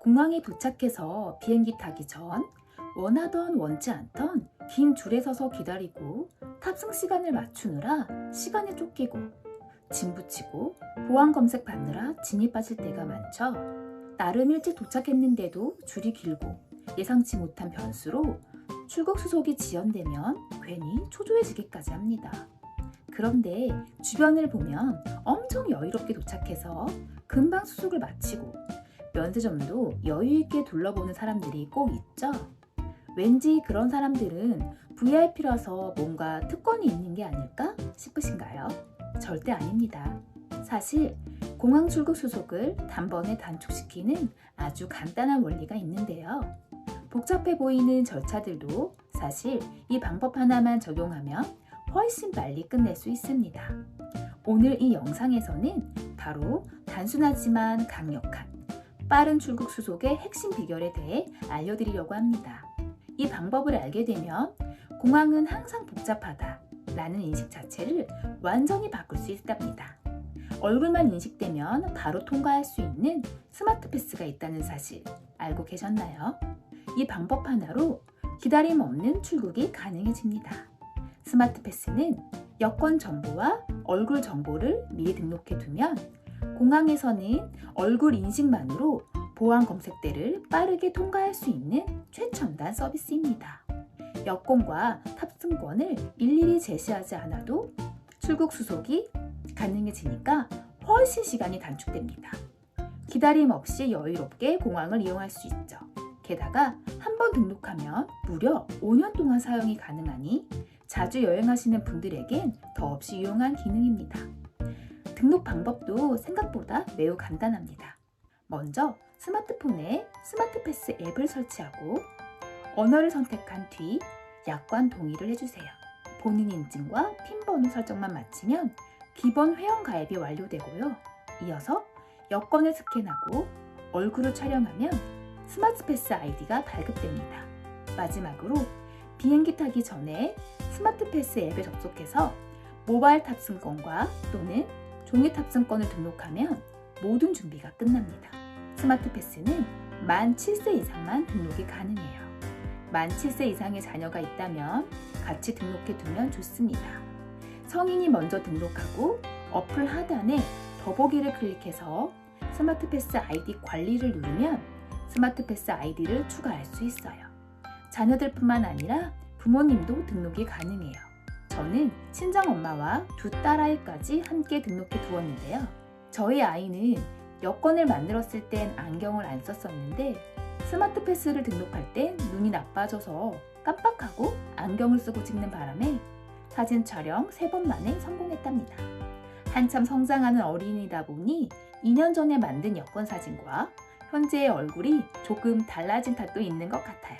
공항에 도착해서 비행기 타기 전 원하던 원치 않던 긴 줄에 서서 기다리고 탑승 시간을 맞추느라 시간에 쫓기고 짐 붙이고 보안 검색 받느라 진이 빠질 때가 많죠. 나름 일찍 도착했는데도 줄이 길고 예상치 못한 변수로 출국 수속이 지연되면 괜히 초조해지기까지 합니다. 그런데 주변을 보면 엄청 여유롭게 도착해서 금방 수속을 마치고 면세점도 여유있게 둘러보는 사람들이 꼭 있죠. 왠지 그런 사람들은 VIP라서 뭔가 특권이 있는 게 아닐까 싶으신가요? 절대 아닙니다. 사실 공항 출국 수속을 단번에 단축시키는 아주 간단한 원리가 있는데요. 복잡해 보이는 절차들도 사실 이 방법 하나만 적용하면 훨씬 빨리 끝낼 수 있습니다. 오늘 이 영상에서는 바로 단순하지만 강력한 빠른 출국 수속의 핵심 비결에 대해 알려드리려고 합니다. 이 방법을 알게 되면 공항은 항상 복잡하다 라는 인식 자체를 완전히 바꿀 수 있답니다. 얼굴만 인식되면 바로 통과할 수 있는 스마트 패스가 있다는 사실 알고 계셨나요? 이 방법 하나로 기다림 없는 출국이 가능해집니다. 스마트 패스는 여권 정보와 얼굴 정보를 미리 등록해 두면 공항에서는 얼굴 인식만으로 보안 검색대를 빠르게 통과할 수 있는 최첨단 서비스입니다. 여권과 탑승권을 일일이 제시하지 않아도 출국 수속이 가능해지니까 훨씬 시간이 단축됩니다. 기다림 없이 여유롭게 공항을 이용할 수 있죠. 게다가 한 번 등록하면 무려 5년 동안 사용이 가능하니 자주 여행하시는 분들에겐 더없이 유용한 기능입니다. 등록 방법도 생각보다 매우 간단합니다. 먼저 스마트폰에 스마트 패스 앱을 설치하고 언어를 선택한 뒤 약관 동의를 해주세요. 본인 인증과 핀 번호 설정만 마치면 기본 회원 가입이 완료되고요. 이어서 여권을 스캔하고 얼굴을 촬영하면 스마트 패스 아이디가 발급됩니다. 마지막으로 비행기 타기 전에 스마트 패스 앱에 접속해서 모바일 탑승권과 또는 종이 탑승권을 등록하면 모든 준비가 끝납니다. 스마트 패스는 만 7세 이상만 등록이 가능해요. 만 7세 이상의 자녀가 있다면 같이 등록해 두면 좋습니다. 성인이 먼저 등록하고 어플 하단에 더보기를 클릭해서 스마트 패스 아이디 관리를 누르면 스마트 패스 아이디를 추가할 수 있어요. 자녀들뿐만 아니라 부모님도 등록이 가능해요. 저는 친정엄마와 두 딸아이까지 함께 등록해 두었는데요. 저희 아이는 여권을 만들었을 땐 안경을 안 썼었는데 스마트 패스를 등록할 땐 눈이 나빠져서 깜빡하고 안경을 쓰고 찍는 바람에 사진 촬영 3번 만에 성공했답니다. 한참 성장하는 어린이다 보니 2년 전에 만든 여권 사진과 현재의 얼굴이 조금 달라진 탓도 있는 것 같아요.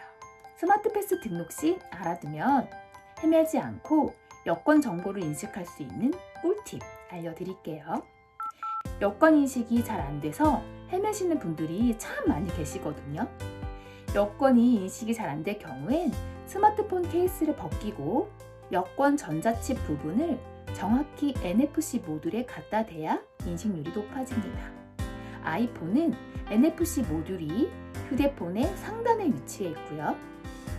스마트 패스 등록 시 알아두면 헤매지 않고 여권 정보를 인식할 수 있는 꿀팁 알려드릴게요. 여권 인식이 잘 안 돼서 헤매시는 분들이 참 많이 계시거든요. 여권이 인식이 잘 안 될 경우엔 스마트폰 케이스를 벗기고 여권 전자칩 부분을 정확히 NFC 모듈에 갖다 대야 인식률이 높아집니다. 아이폰은 NFC 모듈이 휴대폰의 상단에 위치해 있고요.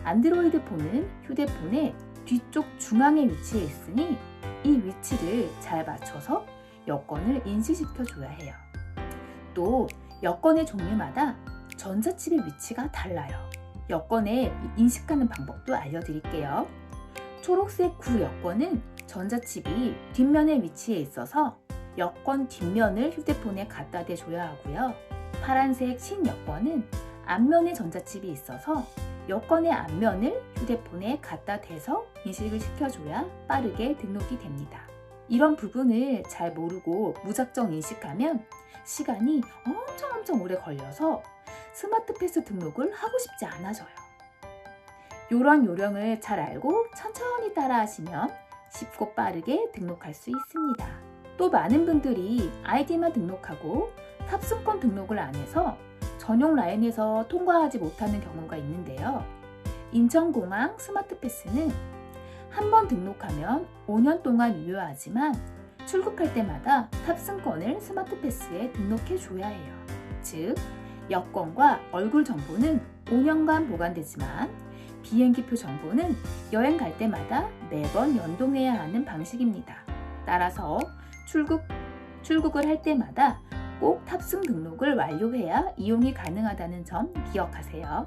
안드로이드 폰은 휴대폰의 뒤쪽 중앙에 위치해 있으니 이 위치를 잘 맞춰서 여권을 인식시켜 줘야 해요. 또 여권의 종류마다 전자칩의 위치가 달라요. 여권에 인식하는 방법도 알려드릴게요. 초록색 구 여권은 전자칩이 뒷면에 위치해 있어서 여권 뒷면을 휴대폰에 갖다 대줘야 하고요. 파란색 신 여권은 앞면에 전자칩이 있어서 여권의 앞면을 휴대폰에 갖다 대서 인식을 시켜줘야 빠르게 등록이 됩니다. 이런 부분을 잘 모르고 무작정 인식하면 시간이 엄청 엄청 오래 걸려서 스마트 패스 등록을 하고 싶지 않아져요. 이런 요령을 잘 알고 천천히 따라 하시면 쉽고 빠르게 등록할 수 있습니다. 또 많은 분들이 아이디만 등록하고 탑승권 등록을 안 해서 전용 라인에서 통과하지 못하는 경우가 있는데요. 인천공항 스마트 패스는 한 번 등록하면 5년 동안 유효하지만 출국할 때마다 탑승권을 스마트 패스에 등록해 줘야 해요. 즉, 여권과 얼굴 정보는 5년간 보관되지만 비행기표 정보는 여행 갈 때마다 매번 연동해야 하는 방식입니다. 따라서 출국, 출국을 할 때마다 꼭 탑승 등록을 완료해야 이용이 가능하다는 점 기억하세요.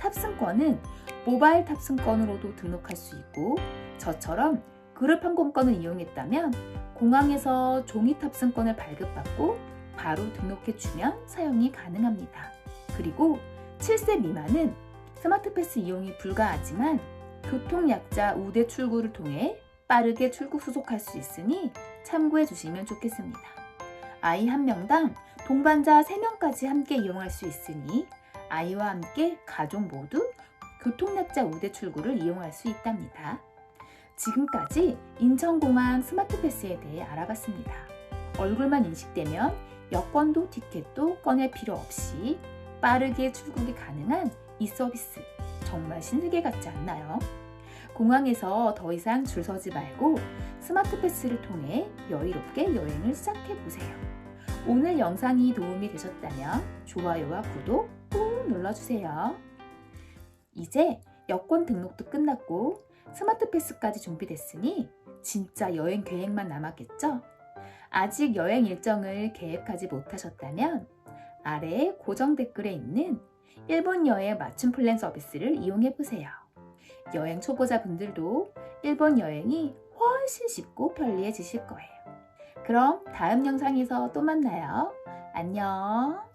탑승권은 모바일 탑승권으로도 등록할 수 있고 저처럼 그룹 항공권을 이용했다면 공항에서 종이 탑승권을 발급받고 바로 등록해주면 사용이 가능합니다. 그리고 7세 미만은 스마트 패스 이용이 불가하지만 교통약자 우대 출구를 통해 빠르게 출국 수속할 수 있으니 참고해 주시면 좋겠습니다. 아이 한 명당 동반자 3명까지 함께 이용할 수 있으니 아이와 함께 가족 모두 교통약자 우대 출구를 이용할 수 있답니다. 지금까지 인천공항 스마트 패스에 대해 알아봤습니다. 얼굴만 인식되면 여권도 티켓도 꺼낼 필요 없이 빠르게 출국이 가능한 이 서비스 정말 신세계 같지 않나요? 공항에서 더 이상 줄 서지 말고 스마트 패스를 통해 여유롭게 여행을 시작해 보세요. 오늘 영상이 도움이 되셨다면 좋아요와 구독 꾹 눌러주세요. 이제 여권 등록도 끝났고 스마트 패스까지 준비됐으니 진짜 여행 계획만 남았겠죠? 아직 여행 일정을 계획하지 못하셨다면 아래 고정 댓글에 있는 일본 여행 맞춤 플랜 서비스를 이용해 보세요. 여행 초보자분들도 일본 여행이 훨씬 쉽고 편리해지실 거예요. 그럼 다음 영상에서 또 만나요. 안녕.